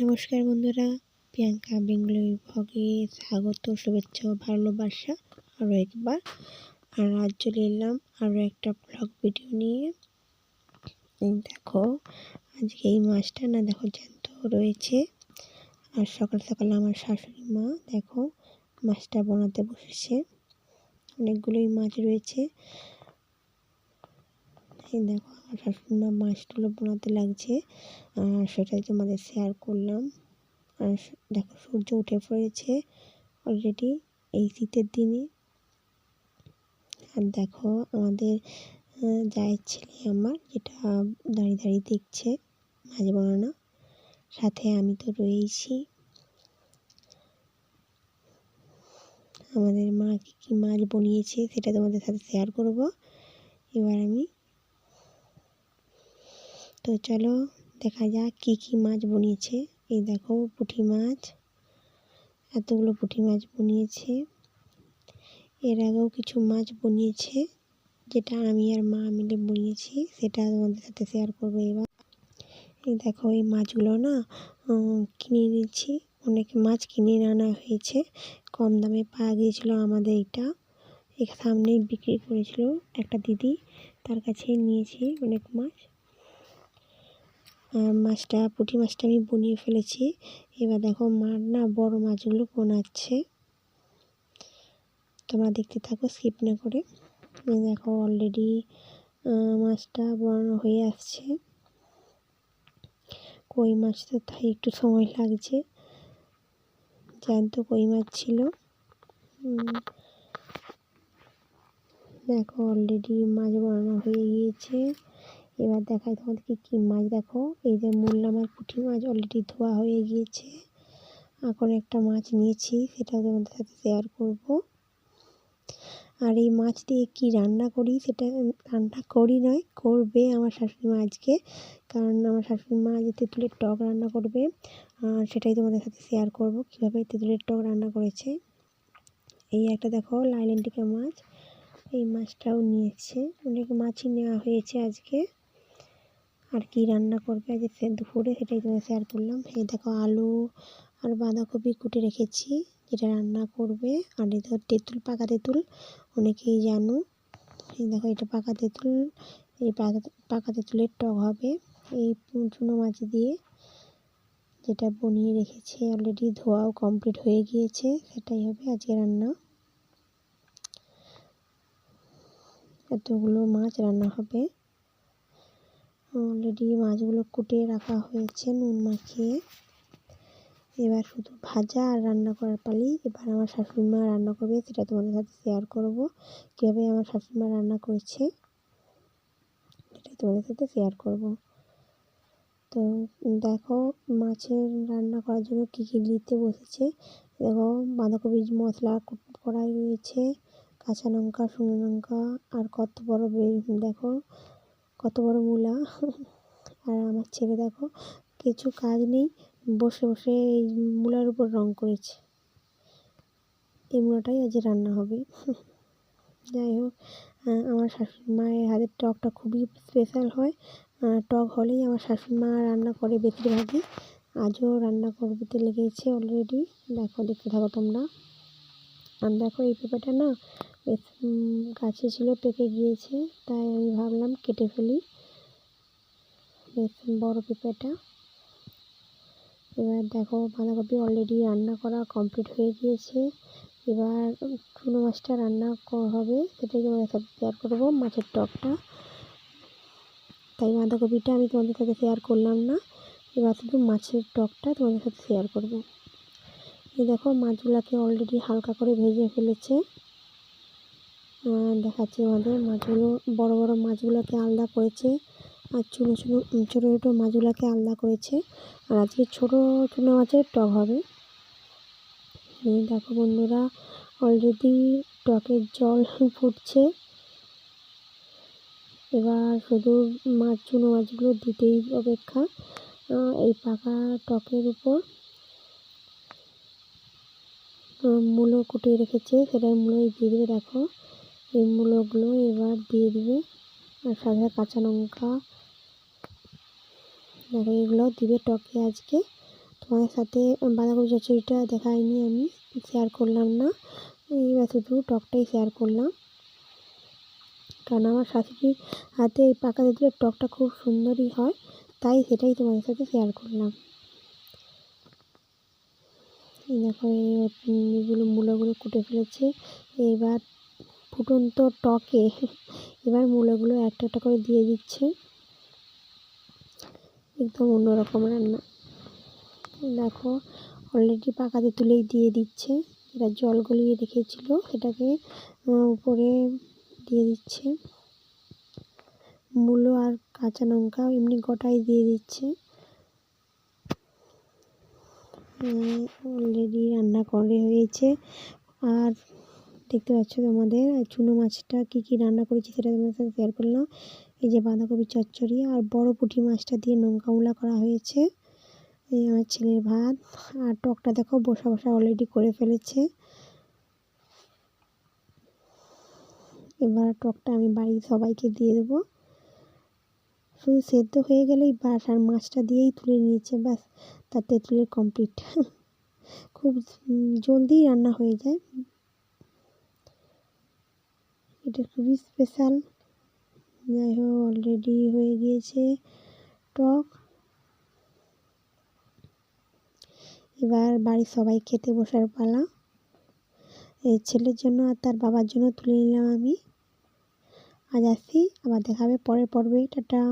নমস্কার বন্ধুরা, প্রিয়াঙ্কা বেঙ্গলি ভগে স্বাগত, শুভেচ্ছা ও ভালোবাসা আরও একবার। আর আজ চলে এলাম আরও একটা ব্লগ ভিডিও নিয়ে। দেখো, আজকে এই মাছটা না দেখো জ্যান্ত রয়েছে। আর সকাল সকাল আমার শাশুড়ি মা দেখো মাছটা বানাতে বসেছে। অনেকগুলোই মাছ রয়েছে। দেখো, আমার শাশুড়ি মাছগুলো বানাতে লাগছে। আর সেটাই তোমাদের শেয়ার করলাম। আর দেখো সূর্য উঠে পড়েছে অলরেডি এই শীতের দিনে। আর দেখো আমাদের জায়ের ছেলে আমার যেটা দাঁড়িয়ে দাঁড়িয়ে দেখছে মাছ বানানো সাথে আমি তো রয়েছি। আমাদের মা কী কী মাছ বনিয়েছে সেটা তোমাদের সাথে শেয়ার করব। এবার আমি তো চলো দেখা যাক কী কী মাছ বনিয়েছে। এই দেখো পুঁটি মাছ, এতগুলো পুঁটি মাছ বনিয়েছে। এর আগেও কিছু মাছ বনিয়েছে, যেটা আমি আর মা মিলে বনিয়েছি, সেটা তোমাদের সাথে শেয়ার করব এবার। এই দেখো এই মাছগুলো না কিনে নিয়েছি অনেক মাছ কিনে আনা হয়েছে, কম দামে পাওয়া গিয়েছিল আমাদের এটা। সামনেই বিক্রি করেছিল একটা দিদি, তার কাছে নিয়েছি অনেক মাছ। মাছটা, পুঁটি মাছটা আমি বনিয়ে ফেলেছি। এবার দেখো মার না বড় মাছগুলো বোনাচ্ছে। তোমরা দেখতে থাকো স্কিপ না করে। দেখো অলরেডি মাছটা বড়ানো হয়ে আসছে। কই মাছটা তাই একটু সময় লাগছে। জ্যান্ত কই মাছ ছিল। দেখো অলরেডি মাছ বানানো হয়ে গিয়েছে। এবার দেখাই তোমাদেরকে কী মাছ দেখো। এই যে মূল্য মাছ, পুঁটি মাছ অলরেডি ধোয়া হয়ে গিয়েছে। এখন একটা মাছ নিয়েছি, সেটাও তোমাদের সাথে শেয়ার করব। আর এই মাছ দিয়ে কি রান্না করি, সেটা রান্না করি নয়, করবে আমার শাশুড়ি মা আজকে। কারণ আমার শাশুড়ি মা আজ তেঁতুলের টক রান্না করবে। আর সেটাই তোমাদের সাথে শেয়ার করব, কীভাবে তেঁতুলের টক রান্না করেছে। এই একটা দেখো লাইলেন্টিকা মাছ। এই মাছটাও নিয়েছে। অনেক মাছই নেওয়া হয়েছে আজকে। আর কি রান্না করবে? আজ দুপুরে সেটাই তোমার শেয়ার করলাম। এই দেখো আলু আর বাঁধাকপি কুটে রেখেছি, যেটা রান্না করবে। আর এই দেখো তেঁতুল, পাকা তেঁতুল, অনেকেই জানো। এই দেখো এটা পাকা তেঁতুল, এই পাকা পাকা তেঁতুলের টক হবে। এই চুনো মাছ দিয়ে যেটা বনিয়ে রেখেছে অলরেডি ধোয়াও কমপ্লিট হয়ে গিয়েছে, সেটাই হবে আজকে রান্না। এতগুলো মাছ রান্না হবে। অলরেডি মাছগুলো কুটে রাখা হয়েছে নুন মাখিয়ে। এবার শুধু ভাজা আর রান্না করার পালি। এবার আমার শাশুড়ি মা রান্না করবে, সেটা তোমাদের সাথে শেয়ার করব। কীভাবে আমার শাশুড়ি মা রান্না করেছে সেটা তোমাদের সাথে শেয়ার করব। তো দেখো, মাছের রান্না করার জন্য কী কী নিতে বসেছে। দেখো, বাঁধাকপির মশলা কড়াই রয়েছে, কাঁচা লঙ্কা, শুকনো লঙ্কা, আর কত বড় দেখো কত বড় মূলা। আর আমার ছেলে দেখো, কিছু কাজ নেই, বসে বসে এই মূলার উপর রং করেছে। এই মূলাটাই আজ রান্না হবে। যাই হোক আমার শাশুড়ি মায়ের হাতের টকটা খুবই স্পেশাল হয়। টক হলেই আমার শাশুড়ি মা রান্না করে বেশিরভাগই আজও রান্না করতে লেগেছে অলরেডি দেখো, দেখতে থাকো তোমরা। আর দেখো এই পেঁপেটা না গাছে ছিল, পেকে গিয়েছে, তাই আমি ভাবলাম কেটে ফেলি। বেশ, বড় পেঁপেটা এবার দেখো, বাঁধাকপি অলরেডি রান্না করা কমপ্লিট হয়ে গিয়েছে। এবার চুনো মাছটা রান্না হবে। সেটাই তোমাদের সাথে শেয়ার করব, মাছের টকটা। তাই বাঁধাকপিটা আমি তোমাদের সাথে শেয়ার করলাম না। এবার শুধু মাছের টকটা তোমাদের সাথে শেয়ার করব। দেখো, মাছগুলোকে অলরেডি হালকা করে ভেজে ফেলেছে। দেখাচ্ছে আমাদের মাছগুলো, বড় বড় মাছগুলোকে আলাদা করেছে, আর ছোটো ছোটো ছোটো ছোটো মাছগুলোকে আলাদা করেছে। আর আজকে ছোটো চুনো মাছের টক হবে। দেখো বন্ধুরা অলরেডি টকের জল ফুটছে। এবার শুধু মাছ, চুনো মাছগুলো দিতেই অপেক্ষা এই পাকা টকের উপর। মূলো কুটিয়ে রেখেছে, সেটা মূলোই দিয়ে দেবে, দেখো। এই মূলোগুলো এবার দিয়ে দিবে, আর সাথে কাঁচা লঙ্কা। দেখো, এগুলো দিবে টকে আজকে। তোমাদের সাথে বাঁধাকপি চচ্চড়িটা দেখাইনি আমি শেয়ার করলাম না। এইবার শুধু টকটাই শেয়ার করলাম। কারণ আমার শাশুড়ির হাতে এই পাকা তেঁতুলের টকটা খুব সুন্দরই হয়, তাই সেটাই তোমাদের সাথে শেয়ার করলাম। দেখো এগুলো মূলাগুলো কুটে ফেলেছে। এবার ফুটন্ত টকে এবার মূলাগুলো একটা একটা করে দিয়ে দিচ্ছে। একদম অন্যরকম রান্না। দেখো অলরেডি পাকাতে তুলেই দিয়ে দিচ্ছে। এটা জল গলিয়ে রেখেছিল, সেটাকে উপরে দিয়ে দিচ্ছে। মূলো আর কাঁচা লঙ্কা এমনি গোটাই দিয়ে দিচ্ছে। অলরেডি রান্না করে হয়েছে। আর দেখতে পাচ্ছ তোমাদের চুনো মাছটা কী কী রান্না করেছি সেটা তোমাদের সাথে শেয়ার করলাম। এই যে বাঁধাকপি চচ্চড়ি আর বড় পুঁটি মাছটা দিয়ে লঙ্কা মূলা করা হয়েছে। এই আমার ছেলের ভাত। আর টকটা দেখো, বসা বসা অলরেডি করে ফেলেছে। এবার টকটা আমি বাড়ির সবাইকে দিয়ে দেবো। শুধু সেদ্ধ হয়ে গেলেই বাস আর মাছটা দিয়েই তুলে নিয়েছে, ব্যাস। তার তেঁতুলের কমপ্লিট খুব জলদি রান্না হয়ে যায়। এটা খুবই স্পেশাল যাই হোক অলরেডি হয়ে গিয়েছে টক। এবার বাড়ির সবাই খেতে বসার পালা। এই ছেলের জন্য আর তার বাবার জন্য তুলে নিলাম আমি। আজ আসি, আবার দেখাবে পরের পর্বে। টাটা।